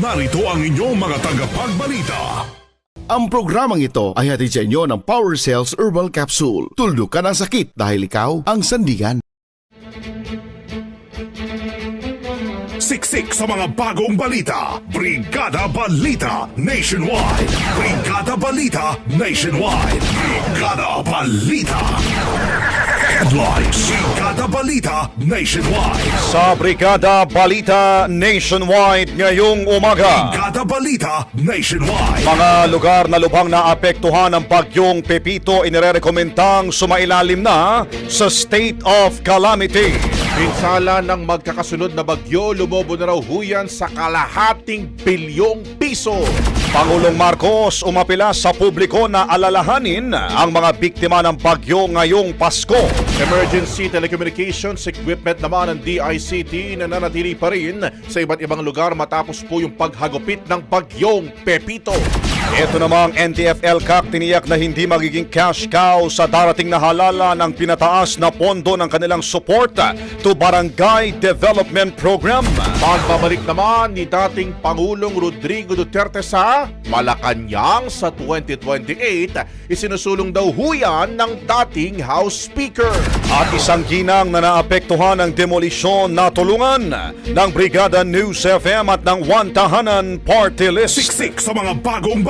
narito ang inyong mga tagapagbalita. Ang programang ito ay hatid sa inyo ng Power Cells Herbal Capsule. Tuldok ka ng sakit dahil ikaw ang sandigan. Siksik sa mga bagong balita. Brigada Balita Nationwide. Brigada Balita Nationwide. Brigada Balita. Headlines. Brigada Balita Nationwide. Sa Brigada Balita Nationwide ngayong umaga. Brigada Balita Nationwide. Mga lugar na lubhang naapektuhan ng bagyong Pepito inirekomendang sumailalim na sa state of calamity. Pinsala ng magkakasunod na bagyo, lumobo na raw huyan sa kalahating bilyong piso. Pangulong Marcos umapila sa publiko na alalahanin ang mga biktima ng bagyo ngayong Pasko. Emergency Telecommunications Equipment naman ng DICT na nanatili pa rin sa iba't ibang lugar matapos po yung paghagupit ng bagyong Pepito. Ito namang NTFL-CAC tiniyak na hindi magiging cash cow sa darating na halala ng pinataas na pondo ng kanilang support to Barangay Development Program. Pagbabalik naman ni dating Pangulong Rodrigo Duterte sa Malacanang sa 2028, isinusulong daw huyan ng dating House Speaker. At isang ginang na naapektuhan ng demolisyon na tulungan ng Brigada News FM at ng One Tahanan Party List. Siksik sa mga bagong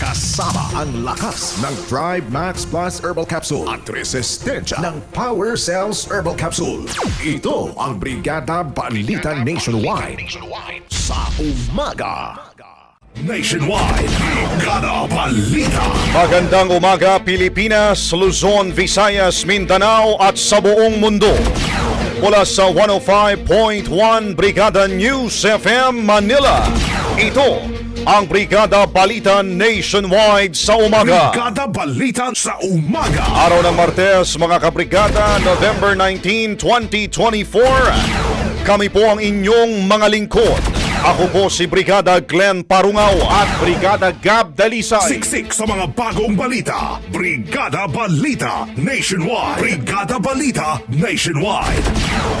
Kasama ang lakas ng Thrive Max Plus Herbal Capsule at resistensya ng Power Cells Herbal Capsule. Ito ang Brigada Balita Nationwide sa umaga. Nationwide. Brigada Balita. Magandang umaga Pilipinas, Luzon, Visayas, Mindanao at sa buong mundo. Mula sa 105.1 Brigada News FM Manila. Ito ang Brigada Balita Nationwide sa umaga. Brigada Balita sa umaga. Araw ng Martes, mga kabrigada, November 19, 2024. Kami po ang inyong mga lingkod. Ako po si Brigada Glenn Parungaw At Brigada Gab Dalisay. Siksik sa mga bagong balita. Brigada Balita Nationwide. Brigada Balita Nationwide.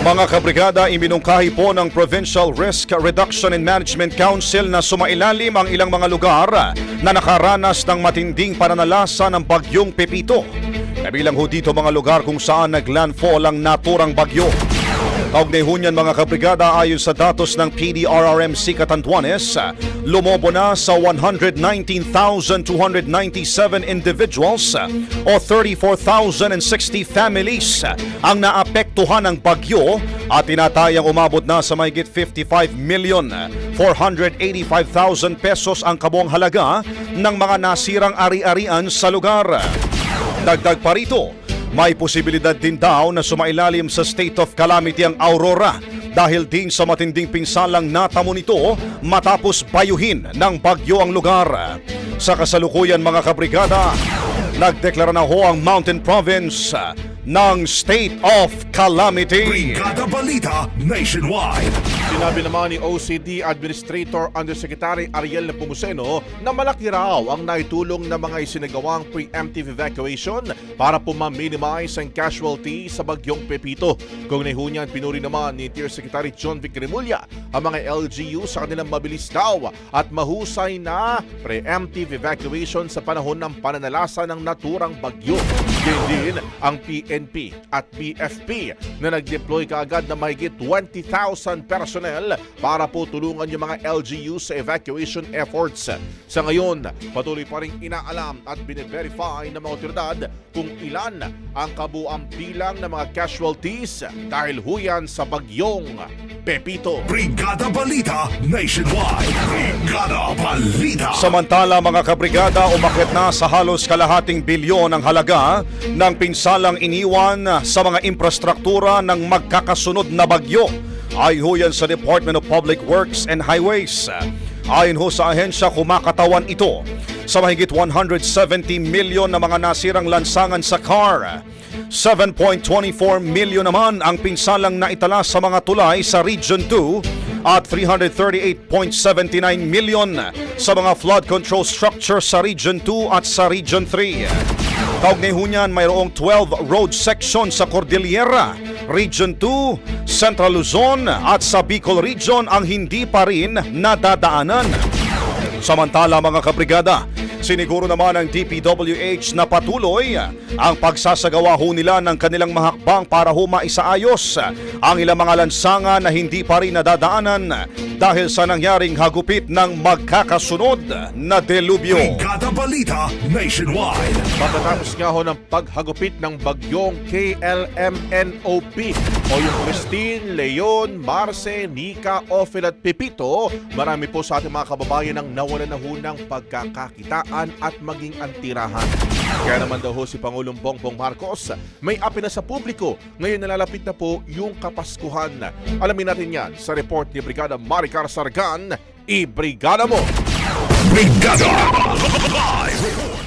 Mga kabrigada, iminungkahi po ng Provincial Risk Reduction and Management Council na sumailalim ang ilang mga lugar na nakaranas ng matinding pananalasa ng bagyong Pepito. Kabilang ho dito mga lugar kung saan naglandfall ang naturang bagyo. Kaugnay ho niyan mga kabrigada ayon sa datos ng PDRRMC Catanduanes, lumobo na sa 119,297 individuals o 34,060 families ang naapektuhan ng bagyo at tinatayang umabot na sa mahigit 55 million 485,000 pesos ang kabuang halaga ng mga nasirang ari-arian sa lugar. Dagdag pa rito, may posibilidad din daw na sumailalim sa state of calamity ang Aurora dahil din sa matinding pinsalang natamo nito matapos bayuhin ng bagyo ang lugar. Sa kasalukuyan mga kabrigada, nagdeklara na ho ang Mountain Province ng State of Calamity. Brigada Balita Nationwide. Sinabi naman ni OCD Administrator Undersecretary Ariel Nepomuceno na malaki raw ang naitulong ng mga isinagawang preemptive evacuation para po ma-minimize ang casualty sa bagyong Pepito. Kung nihunyan, pinuri naman ni Tier Secretary John Vic Remulla ang mga LGU sa kanilang mabilis daw at mahusay na preemptive evacuation sa panahon ng pananalasa ng naturang bagyo. Ganyan din ang PNP at BFP na nag-deploy kaagad na mahigit 20,000 personnel para po tulungan yung mga LGU sa evacuation efforts. Sa ngayon, patuloy pa rin inaalam at bine-verify ng mga otoridad kung ilan ang kabuang bilang ng mga casualties dahil huyan sa bagyong Pepito. Brigada Balita Nationwide. Brigada Balita. Samantala mga kabrigada, umakit na sa halos kalahating bilyon ang halaga ng pinsalang iniwan sa mga infrastruktura ng magkakasunod na bagyo. Ayon ho yan sa Department of Public Works and Highways. Ayon ho sa ahensya, kumakatawan ito sa mahigit 170 milyon na mga nasirang lansangan sa car. 7.24 milyon naman ang pinsalang naitala sa mga tulay sa Region 2 at 338.79 milyon sa mga flood control structure sa Region 2 at sa Region 3. Kaugnay ho niyan, mayroong 12 road sections sa Cordillera, Region 2, Central Luzon at sa Bicol Region ang hindi pa rin nadadaanan. Samantala mga kabrigada, siniguro naman ng DPWH na patuloy ang pagsasagawa ho nila ng kanilang mahakbang para ho maisaayos ang ilang mga lansangan na hindi pa rin nadadaanan dahil sa nangyaring hagupit ng magkakasunod na delubyo. Brigada Balita Nationwide. Pagkatapos nga ho ng paghagupit ng bagyong KLMNOP o yung Christine, Leon, Marce, Nika, Ophel at Pepito, marami po sa ating mga kababayan ang nawalan na ho ng pagkakakitaan at maging antirahan. Kaya naman daw ho si Pangulong Bongbong Marcos may api na sa publiko. Ngayon nalalapit na po yung Kapaskuhan. Alamin natin yan sa report ni Brigada Maricar Sargan. I-brigada mo! Brigada Live Report.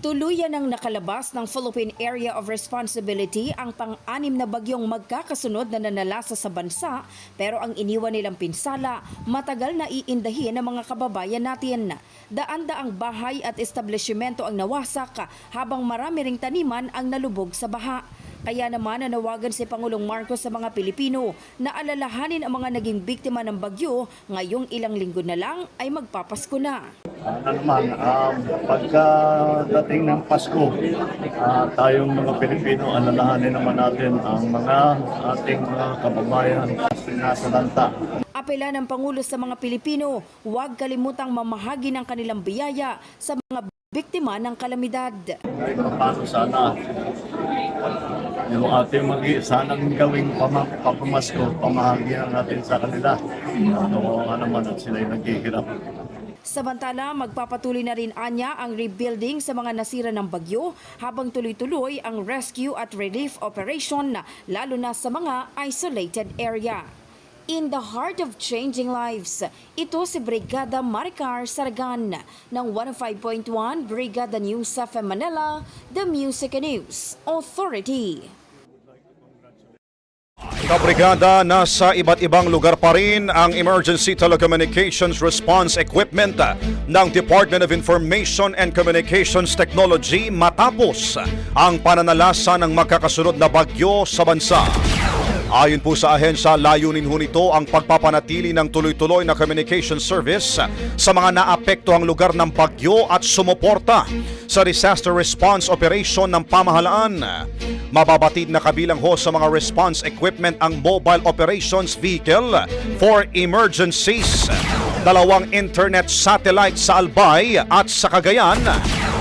Tuluyan ang nakalabas ng Philippine Area of Responsibility ang pang-anim na bagyong magkakasunod na nanalasa sa bansa pero ang iniwan nilang pinsala matagal na iindahin ng mga kababayan natin. Daan-daang bahay at establishmento ang nawasak habang marami ring taniman ang nalubog sa baha. Kaya naman nanawagan si Pangulong Marcos sa mga Pilipino na alalahanin ang mga naging biktima ng bagyo ngayong ilang linggo na lang ay magpapasko na. Ano naman, um, pagkadating ng Pasko, ah, tayong mga Pilipino, alalahanin naman natin ang mga ating mga kababayan na salanta. Apela ng Pangulo sa mga Pilipino, huwag kalimutang mamahagi ng kanilang biyaya sa mga biktima ng kalamidad. Kahit paano sana yung ating mag sanang gawing pama, papamasko, pamahagihan natin sa kanila. Ano nga naman at sila'y naghihirap. Samantala, magpapatuloy na rin anya ang rebuilding sa mga nasira ng bagyo habang tuloy-tuloy ang rescue at relief operation lalo na sa mga isolated area. In the heart of changing lives, ito si Brigada Maricar Saragan ng 105.1 Brigada News sa Manila, The Music News Authority. Kabrigada, nasa iba't ibang lugar pa rin ang Emergency Telecommunications Response Equipment ng Department of Information and Communications Technology matapos ang pananalasa ng magkakasunod na bagyo sa bansa. Ayon po sa ahensya, layunin ho nito ang pagpapanatili ng tuloy-tuloy na communication service sa mga naapektuhang lugar ng bagyo at sumuporta sa disaster response operation ng pamahalaan. Mababatid na kabilang ho sa mga response equipment ang Mobile Operations Vehicle for Emergencies, dalawang internet satellite sa Albay at sa Cagayan,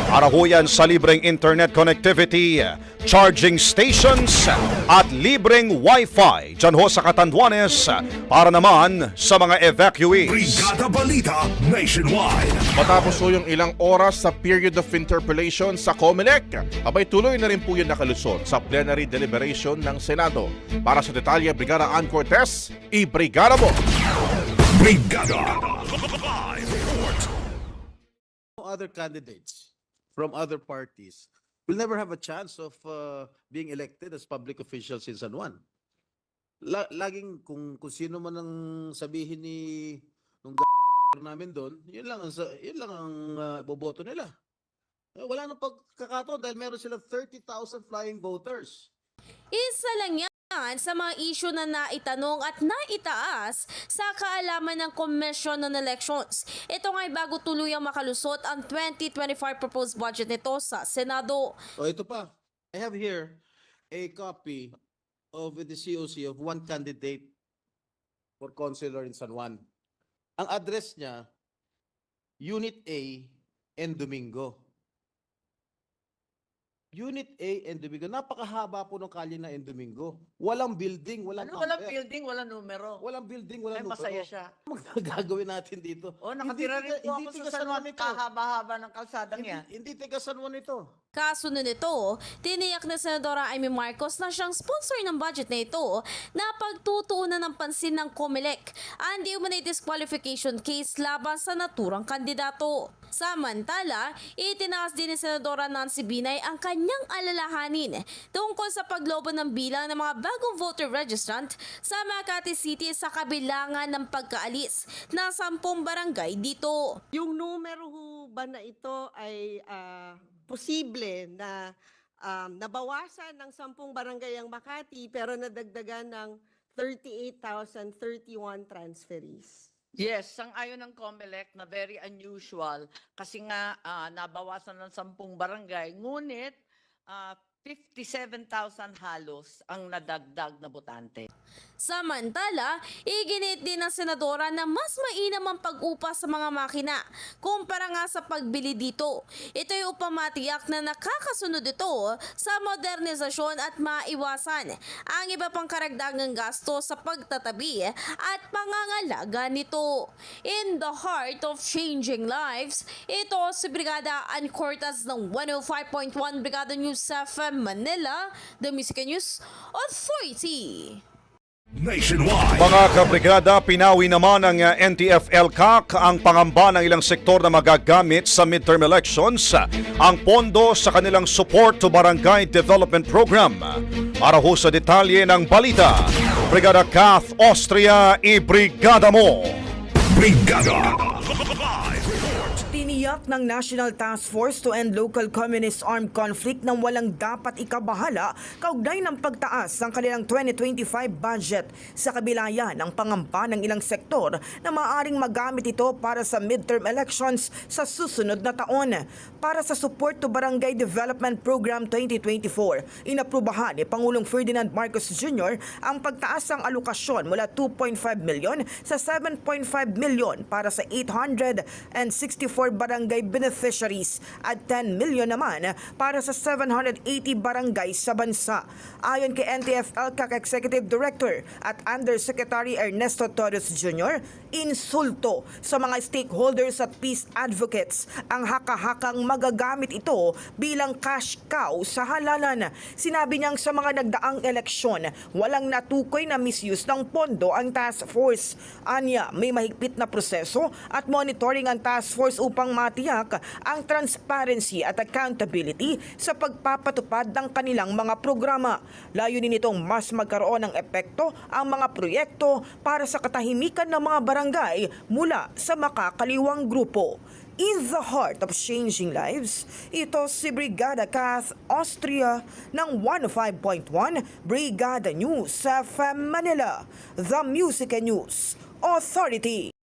para ho yan sa libreng internet connectivity, charging stations at libreng wifi dyan ho sa Catanduanes para naman sa mga evacuees. Brigada Balita Nationwide. Matapos po yung ilang oras sa period of interpellation sa COMELEC, abay tuloy na rin po yun nakalusot sa plenary deliberation ng Senado. Para sa detalye, Brigada Ann Cortez, i-brigada mo! Brigada. Live report. other candidates from other parties will never have a chance of uh, being elected as public officials in San Juan. La- laging kung, kung sino man ang sabihin ni nung namin doon, yun lang ang, yun lang ang uh, boboto nila. Eh, Wala nang pagkakataon dahil meron sila 30,000 flying voters. Isa lang yan sa mga issue na naitanong at naitaas sa kaalaman ng Commission on Elections. Ito nga'y bago tuluyang makalusot ang 2025 proposed budget nito sa Senado. O ito pa, I have here a copy of the COC of one candidate for councilor in San Juan. Ang address niya, Unit A and Domingo. Unit A and Domingo. Napakahaba po ng kalye na and Domingo. Walang building, walang Ano, walang building, walang numero. Walang building, walang Ay, numero. masaya siya. Ano gagawin natin dito? Oh, nakatira Hindi rin po hindi ako sa San Juan. ito. Kahaba-haba ng kalsadang Hindi, yan. hindi tiga San Juan ito. Kasunod nito, tiniyak na Senadora Amy Marcos na siyang sponsor ng budget na ito na pagtutuunan ng pansin ng COMELEC ang di disqualification case laban sa naturang kandidato. Samantala, itinaas din ni Senadora Nancy Binay ang kanyang alalahanin tungkol sa paglobo ng bilang ng mga bagong voter registrant sa Makati City sa kabilangan ng pagkaalis na sampung barangay dito. Yung numero ba na ito ay ah, posible na um, nabawasan ng 10 barangay ang Makati pero nadagdagan ng 38,031 transferees. Yes, sang ayon ng COMELEC na very unusual kasi nga ah, nabawasan ng sampung barangay, ngunit ah, 57,000 halos ang nadagdag na botante. Samantala, iginit din ng senadora na mas mainam ang pag-upa sa mga makina kumpara nga sa pagbili dito. Ito'y upang matiyak na nakakasunod ito sa modernisasyon at maiwasan ang iba pang karagdagang gasto sa pagtatabi at pangangalaga nito. In the heart of changing lives, ito si Brigada Ann Cortez ng 105.1 Brigada News FM Manila, The Music News Authority. Nationwide. Mga kabrigada, pinawi naman ng uh, NTF-LCAC ang pangamba ng ilang sektor na magagamit sa midterm elections ang pondo sa kanilang Support to Barangay Development Program. Para ho sa detalye ng balita, Brigada Kath Austria, i-brigada mo! Brigada. Ng National Task Force to End Local Communist Armed Conflict nang walang dapat ikabahala kaugnay ng pagtaas ng kanilang 2025 budget sa kabilaya ng pangamba ng ilang sektor na maaring magamit ito para sa midterm elections sa susunod na taon. Para sa Support to Barangay Development Program 2024, inaprubahan ni Pangulong Ferdinand Marcos Jr. ang pagtaas ng alokasyon mula 2.5 million sa 7.5 million para sa 864 barangay beneficiaries at 10 million naman para sa 780 barangay sa bansa. Ayon kay NTF-ELCAC Executive Director at Undersecretary Ernesto Torres Jr., insulto sa mga stakeholders at peace advocates ang haka-hakang magagamit ito bilang cash cow sa halalan. Sinabi niyang sa mga nagdaang eleksyon, walang natukoy na misuse ng pondo ang task force. Anya, may mahigpit na proseso at monitoring ang task force upang matiyak tinitiyak ang transparency at accountability sa pagpapatupad ng kanilang mga programa. Layunin nitong mas magkaroon ng epekto ang mga proyekto para sa katahimikan ng mga barangay mula sa makakaliwang grupo. In the heart of changing lives, ito si Brigada Kath Austria ng 105.1 Brigada News sa Manila, The Music and News Authority.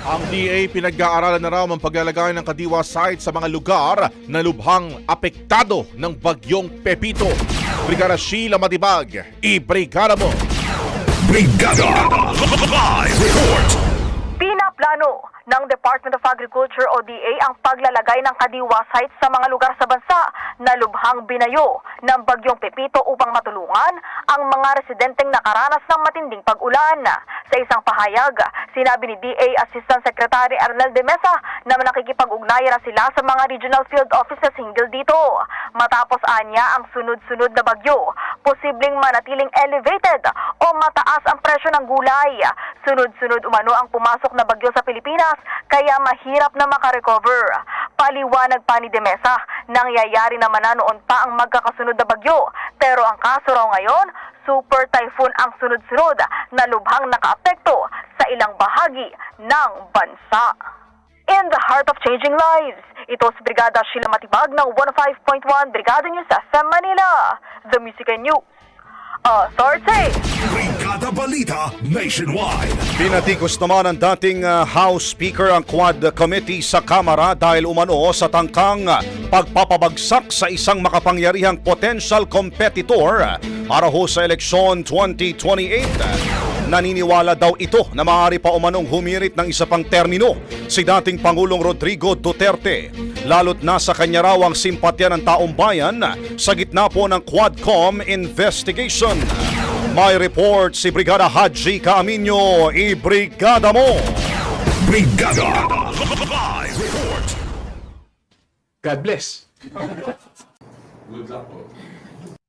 Ang DA pinag-aaralan na raw ang paglalagay ng kadiwa site sa mga lugar na lubhang apektado ng bagyong Pepito. Brigada Sheila Matibag, i-brigada mo! Brigada Live Report. Pinaplano ng Department of Agriculture o DA ang paglalagay ng kadiwa sites sa mga lugar sa bansa na lubhang binayo ng bagyong Pepito upang matulungan ang mga residenteng nakaranas ng matinding pag-ulan. Sa isang pahayag, sinabi ni DA Assistant Secretary Arnel de Mesa na nakikipag-ugnayan na sila sa mga regional field offices hinggil dito. Matapos anya ang sunod-sunod na bagyo, posibleng manatiling elevated o mataas ang presyo ng gulay. Sunod-sunod umano ang pumasok na bagyo sa Pilipinas kaya mahirap na makarecover. Paliwanag pa ni De Mesa, nangyayari naman na noon pa ang magkakasunod na bagyo. Pero ang kaso raw ngayon, super typhoon ang sunod-sunod na lubhang nakaapekto sa ilang bahagi ng bansa. In the heart of changing lives, ito si Brigada Sheila Matibag ng 105.1 Brigada News FM Manila, The Music and News. Authority! Brigada Balita Nationwide. Pinatikos naman ng dating uh, House Speaker ang Quad Committee sa Kamara dahil umano sa tangkang pagpapabagsak sa isang makapangyarihang potential competitor para ho sa eleksyon 2028. Naniniwala daw ito na maaari pa umanong humirit ng isa pang termino si dating Pangulong Rodrigo Duterte. Lalo't nasa kanya raw ang simpatya ng taong bayan sa gitna po ng Quadcom investigation. May report si Brigada Haji Caaminyo, i-brigada mo! Brigada Live Report. God bless.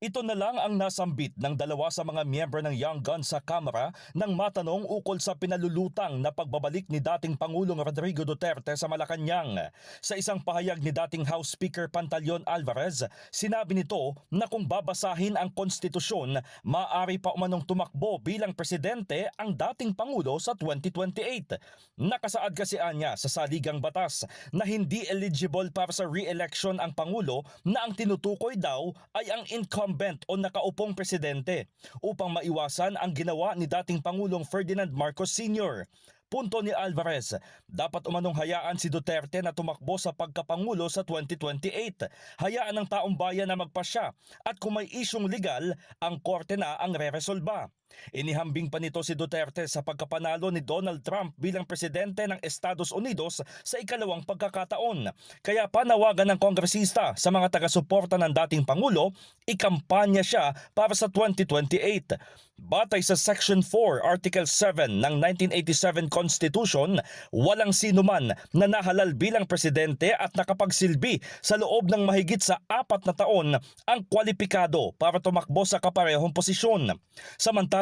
Ito na lang ang nasambit ng dalawa sa mga miyembro ng Young Guns sa Kamara nang matanong ukol sa pinalulutang na pagbabalik ni dating Pangulong Rodrigo Duterte sa Malacanang. Sa isang pahayag ni dating House Speaker Pantaleon Alvarez, sinabi nito na kung babasahin ang konstitusyon, maaari pa umanong tumakbo bilang presidente ang dating Pangulo sa 2028. Nakasaad kasi anya sa saligang batas na hindi eligible para sa re-election ang Pangulo na ang tinutukoy daw ay ang incumbent o nakaupong presidente upang maiwasan ang ginawa ni dating Pangulong Ferdinand Marcos Sr. Punto ni Alvarez, dapat umanong hayaan si Duterte na tumakbo sa pagkapangulo sa 2028. Hayaan ng taong bayan na magpasya at kung may isyong legal, ang korte na ang re-resolba. Inihambing pa nito si Duterte sa pagkapanalo ni Donald Trump bilang presidente ng Estados Unidos sa ikalawang pagkakataon. Kaya panawagan ng kongresista sa mga taga-suporta ng dating Pangulo, ikampanya siya para sa 2028. Batay sa Section 4, Article 7 ng 1987 Constitution, walang sino man na nahalal bilang presidente at nakapagsilbi sa loob ng mahigit sa apat na taon ang kwalipikado para tumakbo sa kaparehong posisyon. Samantala,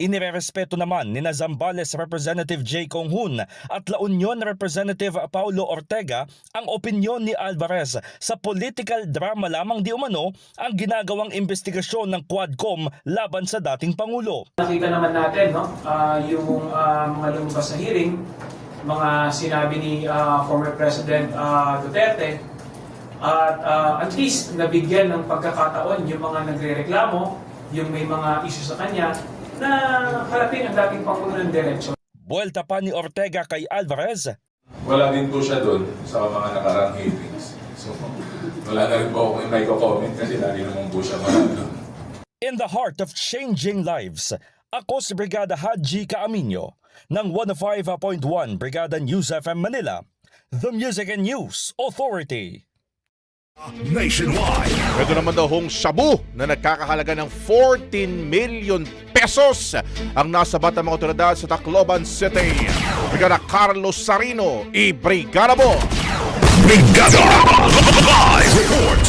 inirerespeto naman ni Zambales Representative J. Kong Hun at La Union Representative Paulo Ortega ang opinyon ni Alvarez sa political drama lamang di umano ang ginagawang investigasyon ng Quadcom laban sa dating Pangulo. Nakita naman natin no, ah, yung ah, mga lumabas sa hearing, mga sinabi ni ah, former President ah, Duterte at ah, at least nabigyan ng pagkakataon yung mga nagrereklamo, yung may mga issue sa kanya na harapin ang dating Pangulo ng diretsyon. Buelta pa ni Ortega kay Alvarez, Wala din po siya doon sa mga nakarang hearings. So, wala na rin po akong may comment kasi lagi naman po siya marami. In the heart of changing lives, ako si Brigada Haji Caaminyo ng 105.1 Brigada News FM Manila, The Music and News Authority. Nationwide. Ito naman daw hong shabu na nagkakahalaga ng 14 million pesos ang nasabat ng mga otoridad sa Tacloban City. Brigada Carlos Sarino, i-brigada mo! Brigada Live Report.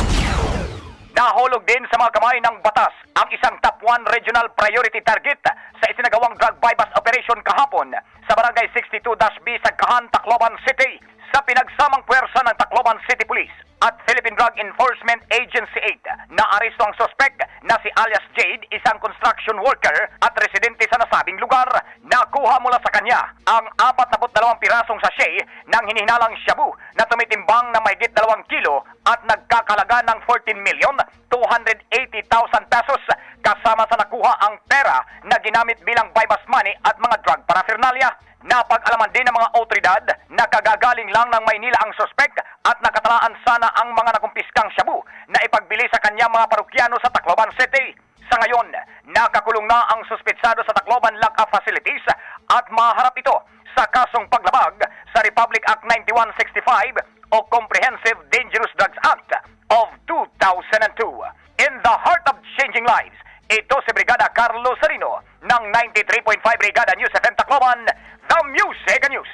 Nahulog din sa mga kamay ng batas ang isang top 1 regional priority target sa isinagawang drug bypass operation kahapon sa barangay 62-B sa Kahan, Tacloban City sa pinagsamang puwersa ng Tacloban City Police at Philippine Drug Enforcement Agency 8 na aresto ang suspect na si alias Jade, isang construction worker at residente sa nasabing lugar. Nakuha mula sa kanya ang 42 pirasong sachet ng hinihinalang shabu na tumitimbang na mahigit 2 kilo at nagkakalaga ng 14 million 280,000 pesos kasama sa nakuha ang pera na ginamit bilang bypass money at mga drug paraphernalia. Napag-alaman din ng mga otoridad na kagagaling lang ng Maynila ang suspect at nakatalaan sana ang mga nakumpiskang shabu na ipagbili sa kanya mga parukyano sa Tacloban City. Sa ngayon, nakakulong na ang suspetsado sa Tacloban Lock-up Facilities at maharap ito sa kasong paglabag sa Republic Act 9165 o Comprehensive Dangerous Drugs Act of 2002. In the heart of changing lives, ito si Brigada Carlos Sarino ng 93.5 Brigada News FM Tacloban, The Music News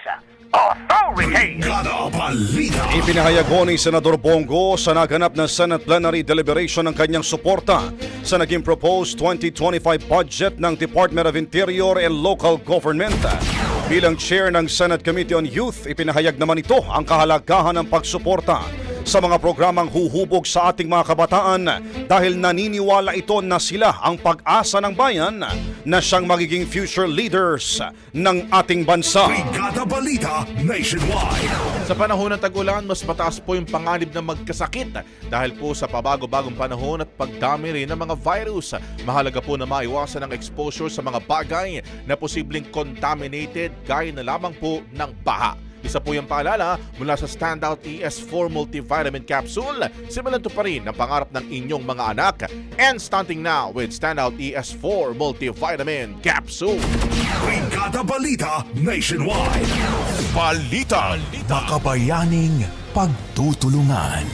Authority. Ipinahayag ho ni Senador Bongo sa naganap na Senate Plenary Deliberation ng kanyang suporta sa naging proposed 2025 budget ng Department of Interior and Local Government. Bilang chair ng Senate Committee on Youth, ipinahayag naman ito ang kahalagahan ng pagsuporta sa mga programang huhubog sa ating mga kabataan dahil naniniwala ito na sila ang pag-asa ng bayan na siyang magiging future leaders ng ating bansa. Brigada Balita Nationwide. Sa panahon ng tag-ulan, mas mataas po yung panganib na magkasakit dahil po sa pabago-bagong panahon at pagdami rin ng mga virus. Mahalaga po na maiwasan ang exposure sa mga bagay na posibleng contaminated gaya na lamang po ng baha. Isa po yung paalala mula sa Standout ES4 Multivitamin Capsule. Simulan to pa rin ang pangarap ng inyong mga anak. And starting now with Standout ES4 Multivitamin Capsule. Brigada Balita Nationwide. Balita. Makabayaning pagtutulungan.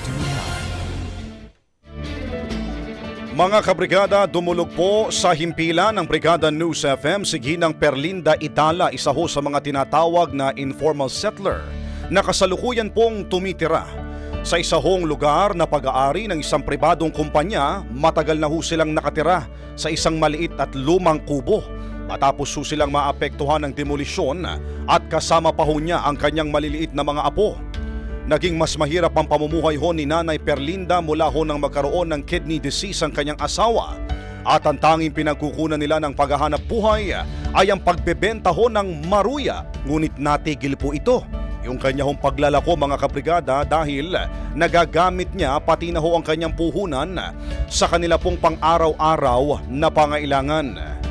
Mga kabrigada, dumulog po sa himpilan ng Brigada News FM si Ginang Perlinda Idala, isa ho sa mga tinatawag na informal settler na kasalukuyan pong tumitira. Sa isa hong lugar na pag-aari ng isang pribadong kumpanya, matagal na ho silang nakatira sa isang maliit at lumang kubo. Matapos ho silang maapektuhan ng demolisyon at kasama pa ho niya ang kanyang maliliit na mga apo. Naging mas mahirap ang pamumuhay ho ni Nanay Perlinda mula ho nang magkaroon ng kidney disease ang kanyang asawa. At ang tanging pinagkukunan nila ng paghahanap buhay ay ang pagbebenta ho ng maruya. Ngunit natigil po ito. Yung kanya hong paglalako mga kabrigada dahil nagagamit niya pati na ho ang kanyang puhunan sa kanila pong pang-araw-araw na pangailangan.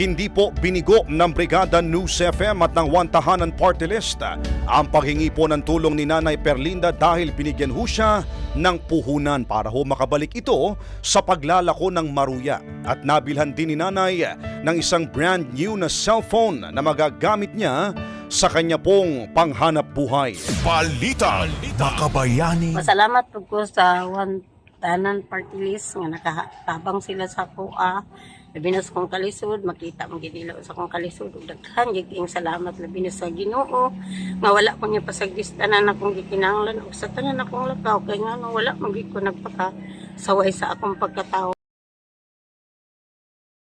Hindi po binigo ng Brigada News FM at ng Wantahanan Party List ang paghingi po ng tulong ni Nanay Perlinda dahil binigyan ho siya ng puhunan para ho makabalik ito sa paglalako ng maruya. At nabilhan din ni Nanay ng isang brand new na cellphone na magagamit niya sa kanya pong panghanap buhay. Balita. Makabayaning Masalamat po ko sa one tanan party list nga nakatabang sila sa kuha. Labi na sa kong kalisod, makita mo ginilo sa kong kalisod. Ug Daghan, giging salamat labi na sa ginoo. Nga wala ko niya pasagdis tanan akong gikinanglan. O sa tanan akong lakaw, kaya nga wala magig ko nagpaka saway sa akong pagkatao.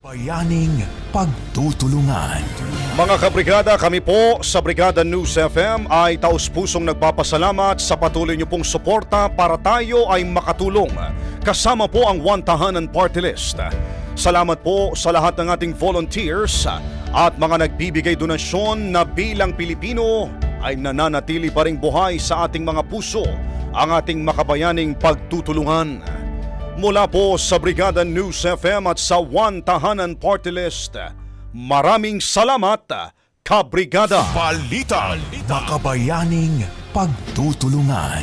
Bayaning pagtutulungan. Mga kabrigada, kami po sa Brigada News FM ay taus-pusong nagpapasalamat sa patuloy niyo pong suporta para tayo ay makatulong. Kasama po ang One Tahanan Party List. Salamat po sa lahat ng ating volunteers at mga nagbibigay donasyon na bilang Pilipino ay nananatili pa ring buhay sa ating mga puso ang ating makabayaning pagtutulungan. Mula po sa Brigada News FM at sa One Tahanan Party List, maraming salamat, Kabrigada! Balita. Makabayaning pagtutulungan.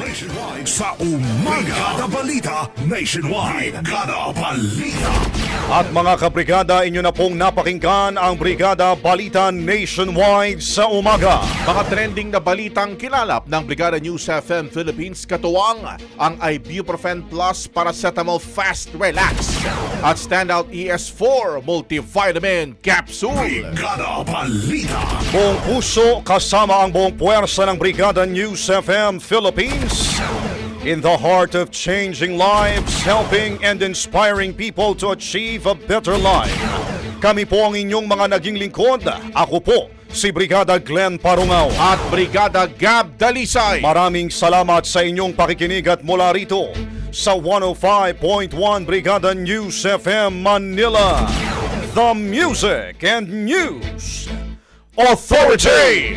Nationwide sa umaga. Brigada Balita Nationwide. Brigada Balita. At mga kabrigada, inyo na pong napakinggan ang Brigada Balita Nationwide sa umaga. Mga trending na balitang kilalap ng Brigada News FM Philippines katuwang ang Ibuprofen Plus Paracetamol Fast Relax at Standout ES4 Multivitamin Capsule. Brigada Balita. Buong puso kasama ang buong puwersa ng Brigada News FM Philippines. In the heart of changing lives, helping and inspiring people to achieve a better life. Kami po ang inyong mga naging lingkod. Ako po, si Brigada Glenn Parungaw. At Brigada Gab Dalisay. Maraming salamat sa inyong pakikinig at mula rito sa 105.1 Brigada News FM Manila. The Music and News Authority.